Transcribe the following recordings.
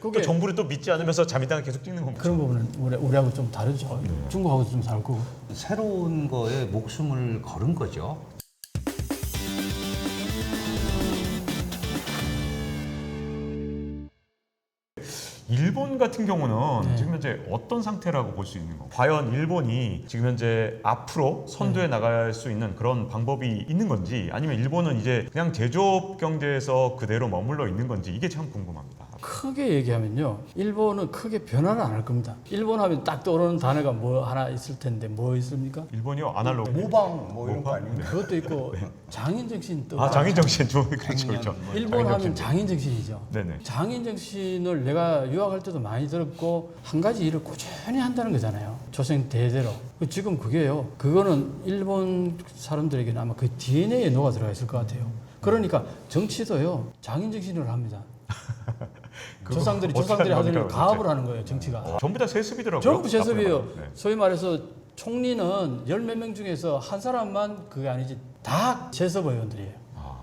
또 그게 정부를 또 믿지 않으면서 자민당을 계속 찍는 겁니다. 그런 부분은 우리, 우리하고 좀 다르죠. 중국하고 좀 다르고. 새로운 거에 목숨을 걸은 거죠. 일본 같은 경우는 네. 지금 현재 어떤 상태라고 볼 수 있는 건가요? 과연 일본이 지금 현재 앞으로 선두에 네. 나갈 수 있는 그런 방법이 있는 건지 아니면 일본은 이제 그냥 제조업 경제에서 그대로 머물러 있는 건지 이게 참 궁금합니다. 크게 얘기하면요. 일본은 크게 변화를 안 할 겁니다. 일본 하면 딱 떠오르는 단어가 뭐 하나 있을 텐데 뭐 있습니까? 일본이요 아날로그 모방 뭐 이런 거 모방? 아닙니까? 그것도 있고 장인 정신 또 아 장인 정신 좀 그렇죠 그렇죠. 일본 하면 정신. 장인 정신이죠. 네네. 장인 정신을 내가 유학할 때도 많이 들었고 한 가지 일을 꾸준히 한다는 거잖아요. 조생 대대로. 그 지금 그게요. 그거는 일본 사람들에게는 아마 그 DNA에 녹아 들어가 있을 것 같아요. 그러니까 정치도요. 장인 정신으로 합니다. 조상들이 조상들이 하던 겁니까, 가업을? 하는 거예요. 정치가. 어, 전부 다 세습이더라고요. 전부 말하면. 네. 소위 말해서 총리는 열 몇 명 중에서 한 사람만 그게 아니지 다 제섭 의원들이에요.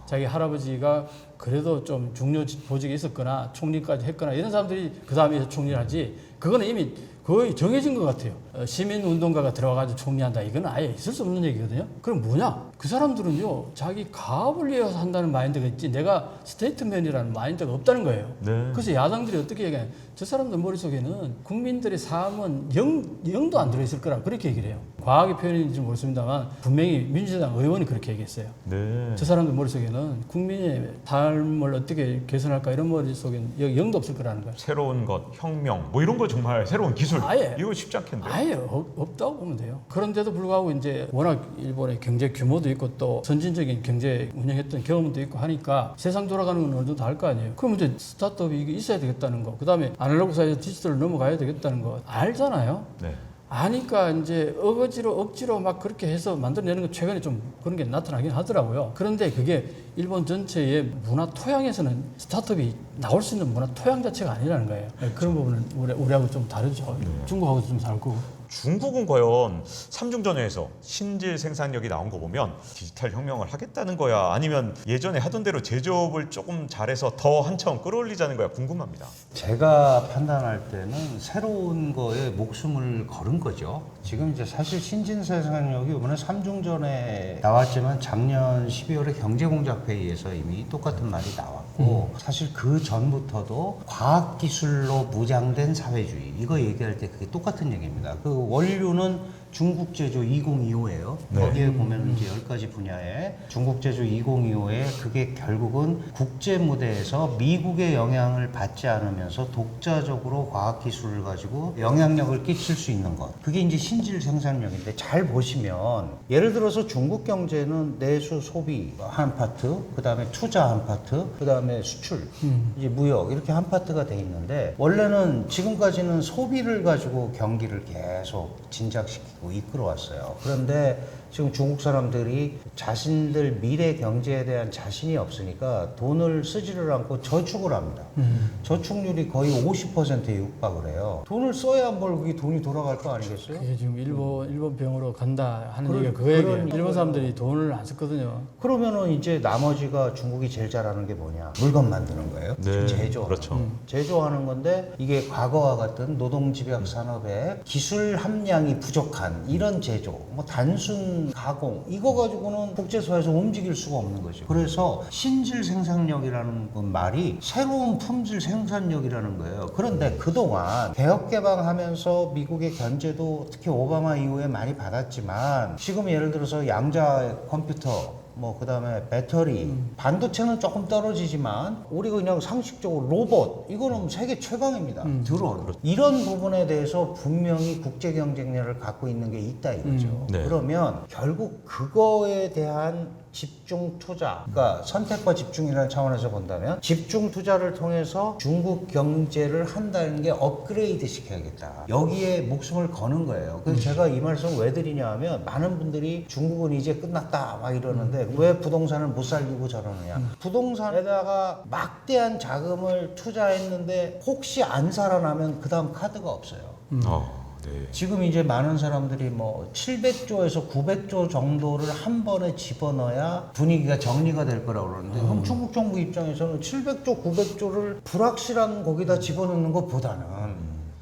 아. 자기 할아버지가 그래도 좀 중요 보직에 있었거나 총리까지 했거나 이런 사람들이 그 다음에 총리를 하지 그거는 이미 거의 정해진 것 같아요. 어, 시민운동가가 들어와가지고 총리한다 이건 아예 있을 수 없는 얘기거든요. 그럼 뭐냐? 그 사람들은요 자기 가업을 위해서 한다는 마인드가 있지 내가 스테이트맨이라는 마인드가 없다는 거예요. 네. 그래서 야당들이 어떻게 얘기해? 저 사람들 머릿속에는 국민들의 삶은 영, 영도 안 들어있을 거라 그렇게 얘기를 해요. 과학의 표현인지 모르겠습니다만 분명히 민주당 의원이 그렇게 얘기했어요. 네. 저 사람들 머릿속에는 국민의 삶을 어떻게 개선할까 이런 머릿속에는 영- 영도 없을 거라는 거예요. 새로운 것, 혁명, 뭐 이런 거 정말 새로운 기술. 아예. 이거 쉽지 않겠는데. 아예 없, 없다고 보면 돼요. 그런데도 불구하고 이제 워낙 일본의 경제 규모도 있고 또 선진적인 경제 운영했던 경험도 있고 하니까 세상 돌아가는 건 어느 정도 알 거 아니에요. 그럼 이제 스타트업이 이게 있어야 되겠다는 거. 그 다음에 아날로그 사회에서 디지털로 넘어가야 되겠다는 거. 알잖아요. 네. 아니까 이제 어거지로 억지로 막 그렇게 해서 만들어내는 건 최근에 좀 그런 게 나타나긴 하더라고요. 그런데 그게 일본 전체의 문화 토양에서는 스타트업이 나올 수 있는 문화 토양 자체가 아니라는 거예요. 네, 그런 부분은 우리, 우리 하고 좀 다르죠. 중국하고 좀 다르고. 중국은 과연 삼중전야에서 신질 생산력이 나온 거 보면 디지털 혁명을 하겠다는 거야 아니면 예전에 하던 대로 제조업을 조금 잘해서 더 한참 끌어올리자는 거야 궁금합니다. 제가 판단할 때는 새로운 거에 목숨을 걸은 거죠. 지금 이제 사실 신진 생산력이 이번에 삼중전에 나왔지만 작년 12월에 경제공작회의에서 이미 똑같은 말이 나 왔고 사실 그 전부터도 과학 기술로 무장된 사회주의 이거 얘기할 때 그게 똑같은 얘기입니다. 그 원료는 중국 제조 2025예요. 네. 거기에 보면 이제 10가지 분야에 중국 제조 2025에 그게 결국은 국제 무대에서 미국의 영향을 받지 않으면서 독자적으로 과학 기술을 가지고 영향력을 끼칠 수 있는 것. 그게 이제 신질 생산력인데 잘 보시면 예를 들어서 중국 경제는 내수 소비 한 파트, 그다음에 투자 한 파트, 그다음에 수출, 이제 무역 이렇게 한 파트가 돼 있는데 원래는 지금까지는 소비를 가지고 경기를 계속 진작시키고 이끌어왔어요. 그런데 지금 중국 사람들이 자신들 미래 경제에 대한 자신이 없으니까 돈을 쓰지를 않고 저축을 합니다. 저축률이 거의 50%에 육박을 해요. 돈을 써야 뭘 그게 돈이 돌아갈 거 아니겠어요? 그게 지금 일본 일본 병으로 간다 하는 그런- 얘기가 그 얘기예요. 일본 사람들이 돈을 안 썼거든요. 그러면은 이제 나머지가 중국이 제일 잘하는 게 뭐냐? 물건 만드는 거예요. 네, 제조. 그렇죠. 제조하는 건데 이게 과거와 같은 노동 집약 산업에 기술 함량이 부족한 이런 제조, 뭐 단순 가공 이거 가지고는 국제사회에서 움직일 수가 없는 거죠. 그래서 신질 생산력이라는 그 말이 새로운 품질 생산력이라는 거예요. 그런데 그동안 개혁 개방하면서 미국의 견제도 특히 오바마 이후에 많이 받았지만 지금 예를 들어서 양자 컴퓨터 뭐 그다음에 배터리, 반도체는 조금 떨어지지만 우리가 그냥 상식적으로 로봇 이거는 세계 최강입니다. 드론 이런 부분에 대해서 분명히 국제 경쟁력을 갖고 있는 게 있다 이거죠. 네. 그러면 결국 그거에 대한 집중 투자, 그러니까 선택과 집중이라는 차원에서 본다면 집중 투자를 통해서 중국 경제를 한다는 게 업그레이드 시켜야겠다. 여기에 목숨을 거는 거예요. 그래서 제가 이 말씀 왜 드리냐 하면 많은 분들이 중국은 이제 끝났다 막 이러는데 왜 부동산을 못 살리고 저러느냐. 부동산에다가 막대한 자금을 투자했는데 혹시 안 살아나면 그 다음 카드가 없어요. 어, 네. 지금 이제 많은 사람들이 뭐 700조에서 900조 정도를 한 번에 집어넣어야 분위기가 정리가 될 거라고 그러는데 그럼 중국 정부 입장에서는 700조, 900조를 불확실한 거기다 집어넣는 것보다는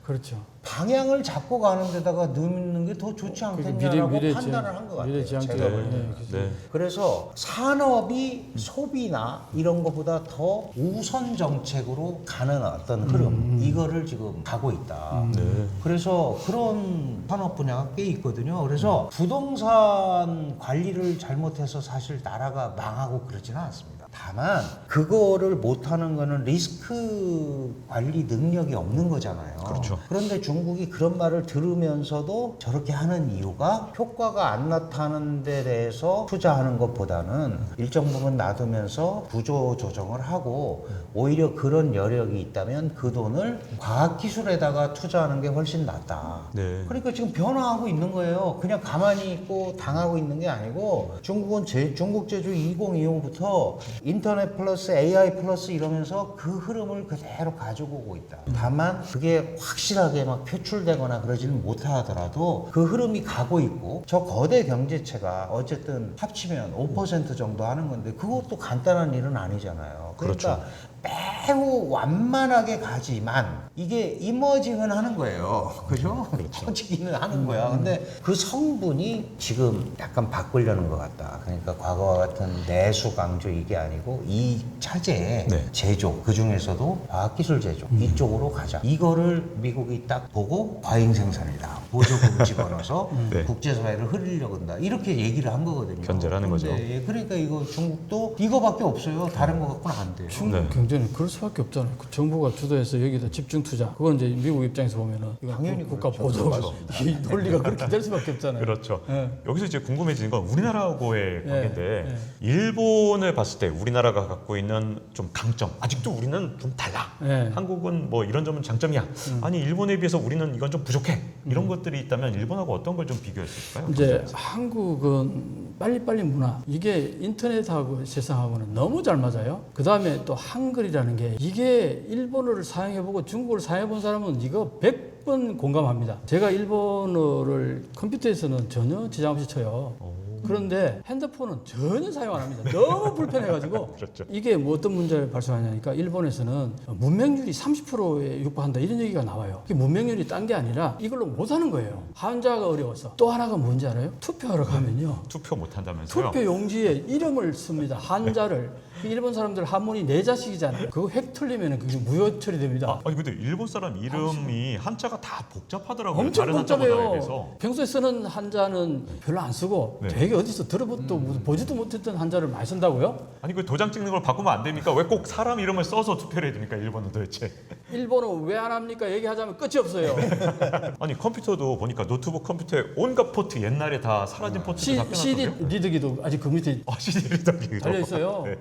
그렇죠. 방향을 잡고 가는 데다가 넣는 게 더 좋지 않겠냐라고 미래 미래 판단을 한 것 같아요. 미래 지향적 제가 볼 때는. 네, 네. 그래서 산업이 소비나 이런 것보다 더 우선 정책으로 가는 어떤 흐름 이거를 지금 가고 있다. 네. 그래서 그런 산업 분야가 꽤 있거든요. 그래서 부동산 관리를 잘못해서 사실 나라가 망하고 그러지는 않습니다. 다만 그거를 못하는 거는 리스크 관리 능력이 없는 거잖아요. 그렇죠. 그런데 중국이 그런 말을 들으면서도 저렇게 하는 이유가 효과가 안 나타나는 데 대해서 투자하는 것보다는 일정 부분 놔두면서 구조 조정을 하고 오히려 그런 여력이 있다면 그 돈을 과학기술에다가 투자하는 게 훨씬 낫다. 네. 그러니까 지금 변화하고 있는 거예요. 그냥 가만히 있고 당하고 있는 게 아니고 중국은 제, 중국 제주 2025부터 인터넷 플러스 AI 플러스 이러면서 그 흐름을 그대로 가지고 오고 있다. 다만 그게 확실하게 막 표출되거나 그러지는 못하더라도 그 흐름이 가고 있고 저 거대 경제체가 어쨌든 합치면 5% 정도 하는 건데 그것도 간단한 일은 아니잖아요. 그러니까 매우 완만하게 가지만 이게 이머징은 하는 거예요. 그죠? 터지기는 하는 거야. 근데 그 성분이 지금 약간 바꾸려는 것 같다. 그러니까 과거와 같은 내수 강조 이게 아니 고 이 차제의 네. 제조 그 중에서도 과학기술 제조 이쪽으로 가자. 이거를 미국이 딱 보고 과잉 생산이다. 보조금 집어넣어서 네. 국제사회를 흐리려고 한다. 이렇게 얘기를 한 거거든요. 견제를 하는 거죠. 예, 그러니까 이거 중국도 이거밖에 없어요. 다른 거 갖고는 안 돼요. 중국 네. 경제는 그럴 수밖에 없잖아요. 그 정부가 주도해서 여기다 집중 투자. 그건 이제 미국 입장에서 보면은 당연히 국가 그렇죠. 보조 이 논리가 그렇게 될 수밖에 없잖아요. 그렇죠. 예. 여기서 이제 궁금해지는 건 우리나라하고의 네, 관계인데 네. 일본을 봤을 때 우리나라가 갖고 있는 좀 강점 아직도 우리는 좀 달라. 네. 한국은 뭐 이런 점은 장점이야. 아니 일본에 비해서 우리는 이건 좀 부족해. 이런 것들이 있다면 일본하고 어떤 걸 좀 비교할 수 있을까요? 이제 한국은 빨리빨리 문화 이게 인터넷하고 세상하고는 너무 잘 맞아요. 그 다음에 또 한글이라는 게 이게 일본어를 사용해보고 중국어를 사용해본 사람은 이거 100번 공감합니다. 제가 일본어를 컴퓨터에서는 전혀 지장 없이 쳐요. 그런데 핸드폰은 전혀 사용 안 합니다. 너무 불편해가지고 그렇죠. 이게 뭐 어떤 문제를 발생하냐니까 일본에서는 문맹률이 30%에 육박한다 이런 얘기가 나와요. 이게 문맹률이 딴 게 아니라 이걸로 못 하는 거예요. 한자가 어려워서 또 하나가 뭔지 알아요? 투표하러 가면요. 투표 못 한다면서요? 투표 용지에 이름을 씁니다. 한자를. 그 일본 사람들 한문이 네 자식이잖아요. 그거 획 틀리면 그게 무효 처리됩니다. 아, 아니 근데 일본 사람 이름이 한자가 다 복잡하더라고요. 엄청 다른 한자보다 복잡해요. 비해서. 평소에 쓰는 한자는 별로 안 쓰고 네. 되게 어디서 들어보도 보지도 못했던 한자를 많이 쓴다고요? 아니 그 도장 찍는 걸 바꾸면 안 됩니까? 왜 꼭 사람 이름을 써서 투표를 해야 됩니까? 일본은 도대체. 일본어 왜안 합니까? 얘기하자면 끝이 없어요. 아니 컴퓨터도 보니까 노트북 컴퓨터에 온갖 포트 옛날에 다 사라진 포트도 C, 다 CD. 리더기도 아직 그 밑에 아 CD 리더기도 달려 있어요. 네.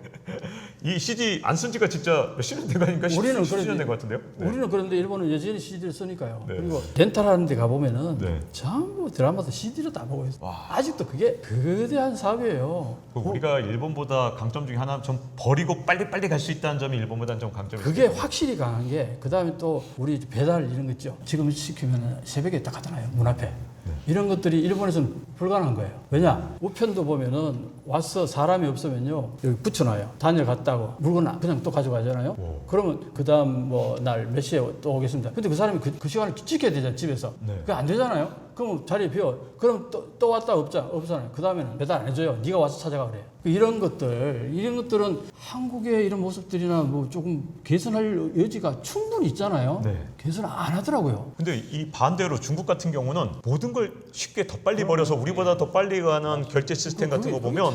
이 CD 안쓴 지가 진짜 몇십 년 아닙니까? 우리는 10년 그래도- 된것 같은데요? 네. 우리는 그런데 일본은 여전히 CD를 쓰니까요. 네. 그리고 렌탈 하는 데 가보면은 네. 전부 드라마도 CD로 다 보고 있어요. 와. 아직도 그게 거대한 사업이에요. 그 우리가 일본보다 강점 중에 하나 좀 버리고 빨리빨리 갈 수 있다는 점이 일본보다는 좀 강점이 그게 있어요. 확실히 강한 게 그다음에 또 우리 배달 이런 거 있죠. 지금 시키면 새벽에 딱 하잖아요. 문 앞에. 네. 이런 것들이 일본에서는 불가능한 거예요. 왜냐? 우편도 보면은 와서 사람이 없으면요. 여기 붙여놔요. 다녀갔다고. 물건 그냥 또 가져가잖아요. 오. 그러면 그 다음 뭐 날 몇 시에 또 오겠습니다. 근데 그 사람이 그, 그 시간을 지켜야 되잖아요. 집에서. 네. 그게 안 되잖아요. 그럼 자리에 비워. 그럼 또, 또 왔다 없자, 없잖아요. 그 다음에는 배달 안 해줘요. 네가 와서 찾아가 그래요. 그 이런 것들, 이런 것들은 한국의 이런 모습들이나 뭐 조금 개선할 여지가 충분히 있잖아요. 네. 개선 안 하더라고요. 근데 이 반대로 중국 같은 경우는 모든 걸 쉽게 더 빨리 버려서 우리보다 더 빨리 가는 결제 시스템 같은 거 보면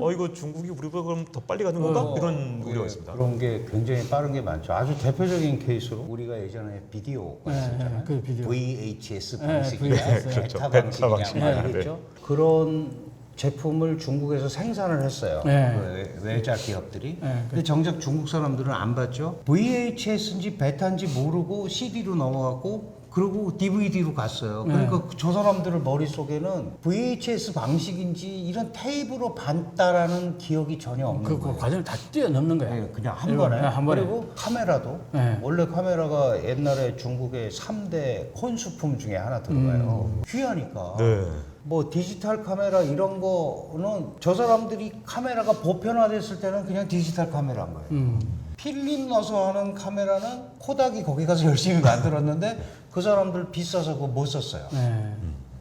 어 이거 중국이 우리보다 그럼 더 빨리 가는 건가? 어. 이런 우려가 있습니다. 그런 게 굉장히 빠른 게 많죠. 아주 대표적인 케이스로 우리가 예전에 비디오 네, 봤었잖아요. 그 비디오. VHS 네, 방식이냐, VHS. 그렇죠. 베타 방식이냐 방식이냐, 말이겠죠. 그런 제품을 중국에서 생산을 했어요. 네. 그 외- 외자 기업들이. 네, 근데 정작 중국 사람들은 안 봤죠. VHS인지 베타인지 모르고 CD로 넘어갔고 그리고 DVD로 갔어요. 네. 그러니까 저 사람들의 머릿속에는 VHS 방식인지 이런 테이프로 봤다라는 기억이 전혀 없는 그, 그 거예요. 과정을 다 뛰어넘는 거야. 네, 그냥 한 일본, 번에. 네, 한 번에. 그리고 카메라도 네. 원래 카메라가 옛날에 중국의 3대 혼수품 중에 하나 들어가요. 음. 귀하니까. 네. 뭐 디지털 카메라 이런 거는 저 사람들이 카메라가 보편화됐을 때는 그냥 디지털 카메라인 거예요. 음. 필름 넣어서 하는 카메라는 코닥이 거기 가서 열심히 만들었는데 그 사람들 비싸서 그거 못 썼어요. 네.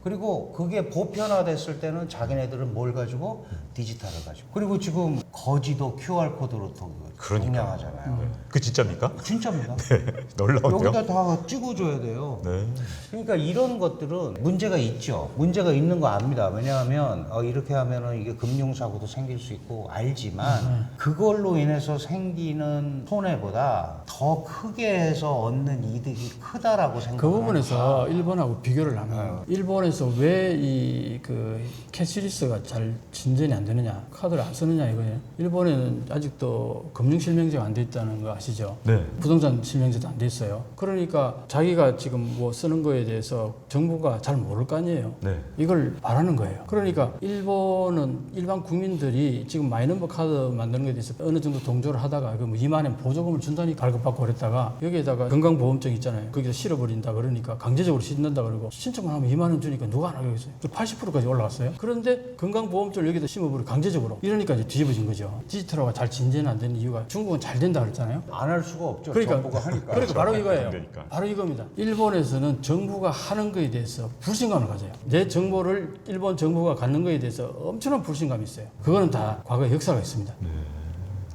그리고 그게 보편화됐을 때는 자기네들은 뭘 가지고 디지털을 가지고 그리고 지금 거지도 QR 코드로 또 그러니까. 동량하잖아요. 그 진짜입니까? 진짜입니다. 놀라운데요? 여기다 다 찍어줘야 돼요. 네. 그러니까 이런 것들은 문제가 있죠. 문제가 있는 거 압니다. 왜냐하면 어, 이렇게 하면은 이게 금융사고도 생길 수 있고 알지만 그걸로 인해서 생기는 손해보다 더 크게 해서 얻는 이득이 크다라고 그 생각합니다. 부분에서 일본하고 비교를 하면 일본에서 왜 이 그 캐시리스가 잘 진전이 안 되느냐 카드를 안 쓰느냐 이거예요. 일본에는 아직도 금융 실명제가 안 돼 있다는 거 아시죠? 네. 부동산 실명제도 안 돼 있어요. 그러니까 자기가 지금 뭐 쓰는 거에 대해서 정부가 잘 모를 거 아니에요. 네. 이걸 바라는 거예요. 그러니까 일본은 일반 국민들이 지금 마이너버 카드 만드는 것에 대해서 어느 정도 동조를 하다가 그뭐 2만 원 보조금을 준다니 갈급받고 그랬다가 여기에다가 건강보험증 있잖아요. 거기서 실어버린다 그러니까 강제적으로 싣는다 그러고 신청만 하면 2만 원 주니까 누가 안 하겠어요. 80%까지 올라갔어요. 그런데 건강보험증을 여기다 심어버려 강제적으로 이러니까 이제 뒤집어진 거죠. 디지털화가 잘 진전이 안 되는 이유가 중국은 잘 된다 그랬잖아요. 안 할 수가 없죠. 그러니까 정부가 하니까. 그러니까 바로 이거예요. 그러니까. 바로 이겁니다. 일본에서는 정부가 하는 거에 대해서 불신감을 가져요. 내 정보를 일본 정부가 갖는 거에 대해서 엄청난 불신감이 있어요. 그거는 다 과거 역사가 있습니다.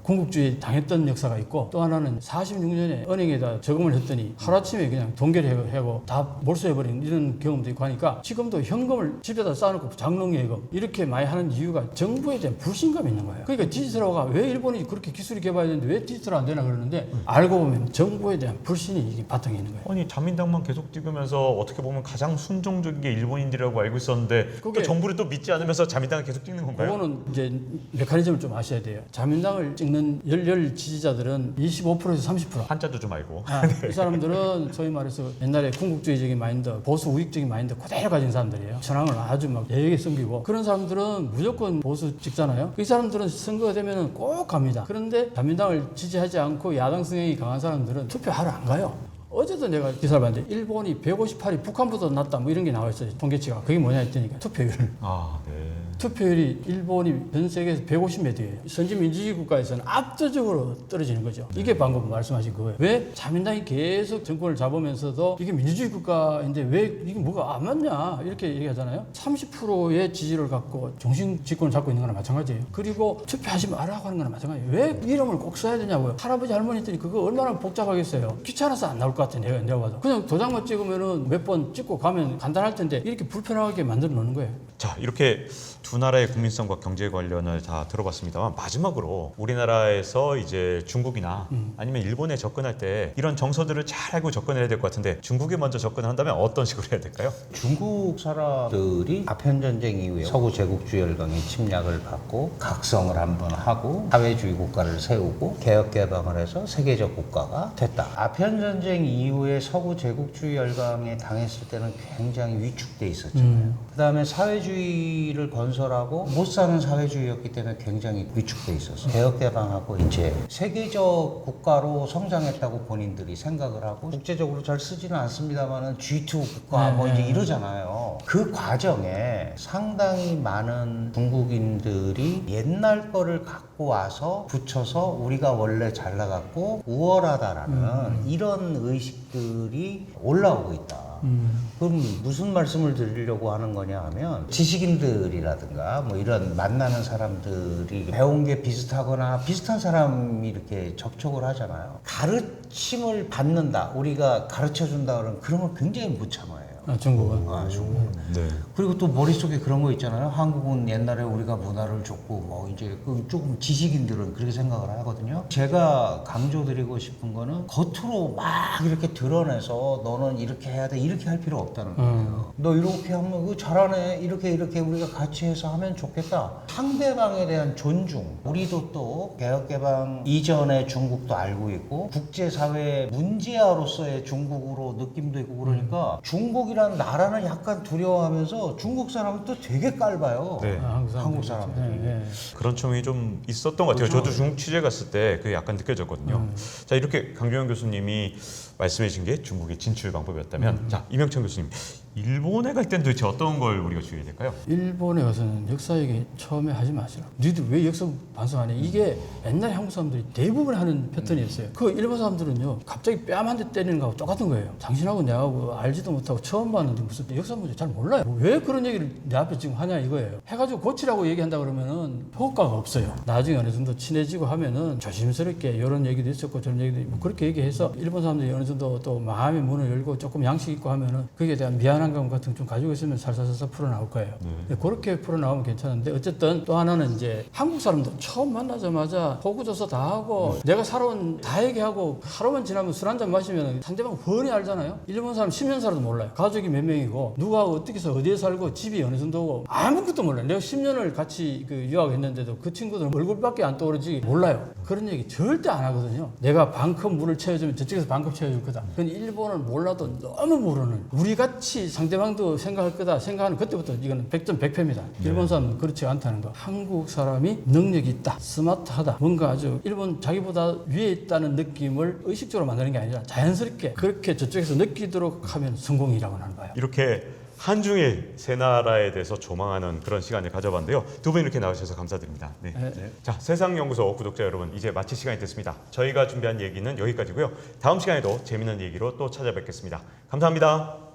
군국주의 당했던 역사가 있고 또 하나는 46년에 은행에다 저금을 했더니 하루아침에 그냥 동결하고 다 몰수해버린 이런 경험도 있고 하니까 지금도 현금을 집에다 쌓아놓고 장롱예금 이렇게 많이 하는 이유가 정부에 대한 불신감이 있는 거예요. 그러니까 디지털화가 왜 일본이 그렇게 기술이 개발했는데 왜 디지털 안 되나 그러는데 알고 보면 정부에 대한 불신이 바탕에 있는 거예요. 아니 자민당만 계속 찍으면서 어떻게 보면 가장 순종적인 게 일본인들이라고 알고 있었는데 또 정부를 또 믿지 않으면서 자민당을 계속 찍는 건가요? 그거는 이제 메커니즘을 좀 아셔야 돼요. 자민당을 찍는 열렬 지지자들은 25%에서 30%. 한자도 좀 알고. 아, 이 사람들은 소위 말해서 옛날에 군국주의적인 마인드, 보수 우익적인 마인드 그대로 가진 사람들이에요. 전황을 아주 막 예게 섬기고 그런 사람들은 무조건 보수 찍잖아요. 이 사람들은 선거가 되면은 꼭 갑니다. 그런데 자민당을 지지하지 않고 야당 성향이 강한 사람들은 투표하러 안 가요. 어제도 내가 기사를 봤는데 일본이 158이 북한보다 낫다 뭐 이런 게 나와 있어요. 통계치가. 그게 뭐냐 했더니 투표율. 아, 네. 투표율이 일본이 전 세계에서 150몇 위예요. 선진 민주주의 국가에서는 압도적으로 떨어지는 거죠. 이게 방금 말씀하신 그거예요. 왜 자민당이 계속 정권을 잡으면서도 이게 민주주의 국가인데 왜 이게 뭐가 안 맞냐 이렇게 얘기하잖아요. 30%의 지지를 갖고 정신 집권을 잡고 있는 거나 마찬가지예요. 그리고 투표하지 말라고 하는 거나 마찬가지예요. 왜 이름을 꼭 써야 되냐고요. 할아버지 할머니 들이 그거 얼마나 복잡하겠어요. 귀찮아서 안 나올 것 내가 내가 봐도. 그냥 도장만 찍으면은 몇 번 찍고 가면 간단할 텐데 이렇게 불편하게 만들어 놓는 거예요. 자 이렇게 두 나라의 국민성과 경제 관련을 다 들어봤습니다만 마지막으로 우리나라에서 이제 중국이나 아니면 일본에 접근할 때 이런 정서들을 잘 알고 접근해야 될 것 같은데 중국에 먼저 접근을 한다면 어떤 식으로 해야 될까요? 중국 사람들이 아편 전쟁 이후에 서구 제국주의 열강의 침략을 받고 각성을 한번 하고 사회주의 국가를 세우고 개혁 개방을 해서 세계적 국가가 됐다. 아편 전쟁 이후에 서구 제국주의 열강에 당했을 때는 굉장히 위축돼 있었잖아요. 그다음에 사회주의를 건설 하고 못 사는 사회주의였기 때문에 굉장히 위축돼 있었어요. 개혁 개방하고 이제 세계적 국가로 성장했다고 본인들이 생각을 하고 국제적으로 잘 쓰지는 않습니다만은 G2 국가 뭐 이제 이러잖아요. 그 과정에 상당히 많은 중국인들이 옛날 거를 갖고 와서 붙여서 우리가 원래 잘 나갔고 우월하다라는 이런 의식들이 올라오고 있다. 그럼 무슨 말씀을 드리려고 하는 거냐 하면 지식인들이라든가 뭐 이런 만나는 사람들이 배운 게 비슷하거나 비슷한 사람이 이렇게 접촉을 하잖아요. 가르침을 받는다. 우리가 가르쳐 준다 그러면 그런 걸 굉장히 못 참아요. 아, 중국은. 아, 중국. 네. 그리고 또 머릿속에 그런 거 있잖아요. 한국은 옛날에 우리가 문화를 줬고 뭐 이제 그 조금 지식인들은 그렇게 생각을 하거든요. 제가 강조드리고 싶은 거는 겉으로 막 이렇게 드러내서 너는 이렇게 해야 돼 이렇게 할 필요 없다는 거예요. 너 이렇게 하면 그 잘하네. 이렇게 이렇게 우리가 같이 해서 하면 좋겠다. 상대방에 대한 존중. 우리도 또 개혁개방 이전의 중국도 알고 있고 국제사회의 문제아로서의 중국으로 느낌도 있고 그러니까 중국이 라는 나라는 약간 두려워하면서 중국 사람은 또 되게 깔봐요. 네. 아, 한국 사람들이. 한국. 네, 네. 그런 청이 좀 있었던 것 같아요. 저도 중국 취재 갔을 때 그게 약간 느껴졌거든요. 자 이렇게 강종현 교수님이 말씀해 주신 게 중국의 진출 방법이었다면 자 이명찬 교수님 일본에 갈 땐 도대체 어떤 걸 우리가 주의해야 될까요? 일본에 가서는 역사 얘기 처음에 하지 마시라. 니들 왜 역사 반성하냐? 이게 옛날 한국 사람들이 대부분 하는 패턴이었어요. 그 일본 사람들은요, 갑자기 뺨 한 대 때리는 거하고 똑같은 거예요. 당신하고 내하고 알지도 못하고 처음 봤는데 무슨 역사 문제 잘 몰라요. 왜 그런 얘기를 내 앞에 지금 하냐 이거예요. 해가지고 고치라고 얘기한다 그러면은 효과가 없어요. 나중에 어느 정도 친해지고 하면은 조심스럽게 이런 얘기도 있었고 저런 얘기도 있고 그렇게 얘기해서 일본 사람들이 어느 정도 또 마음의 문을 열고 조금 양식 있고 하면은 거기에 대한 미안한 감 같은 거좀 가지고 있으면 살살살살 풀어 나올 거예요. 근데 그렇게 풀어 나오면 괜찮은데 어쨌든 또 하나는 이제 한국 사람들 처음 만나자마자 호구조사 다 하고 내가 살아온 다 얘기하고 하루만 지나면 술 한 잔 마시면 상대방 훤히 알잖아요. 일본 사람 10년 살아도 몰라요. 가족이 몇 명이고 누가 어떻게 해서 어디에 살고 집이 어느 정도고 아무것도 몰라요. 내가 10년을 같이 그 유학했는데도 그 친구들은 얼굴밖에 안 떠오르지 몰라요. 그런 얘기 절대 안 하거든요. 내가 반컵 물을 채워주면 저쪽에서 반컵 채워줄 거다. 그건 일본은 몰라도 너무 모르는 우리 같이 상대방도 생각할 거다 생각하는 그때부터 이거는 100점 100패입니다. 일본 사람은 그렇지 않다는 거. 한국 사람이 능력이 있다, 스마트하다, 뭔가 아주 일본 자기보다 위에 있다는 느낌을 의식적으로 만드는 게 아니라 자연스럽게 그렇게 저쪽에서 느끼도록 하면 성공이라고 하는 거예요. 이렇게 한중일 세 나라에 대해서 조망하는 그런 시간을 가져봤는데요. 두 분 이렇게 나오셔서 감사드립니다. 네. 네. 자, 세상연구소 구독자 여러분, 이제 마칠 시간이 됐습니다. 저희가 준비한 얘기는 여기까지고요. 다음 시간에도 재미있는 얘기로 또 찾아뵙겠습니다. 감사합니다.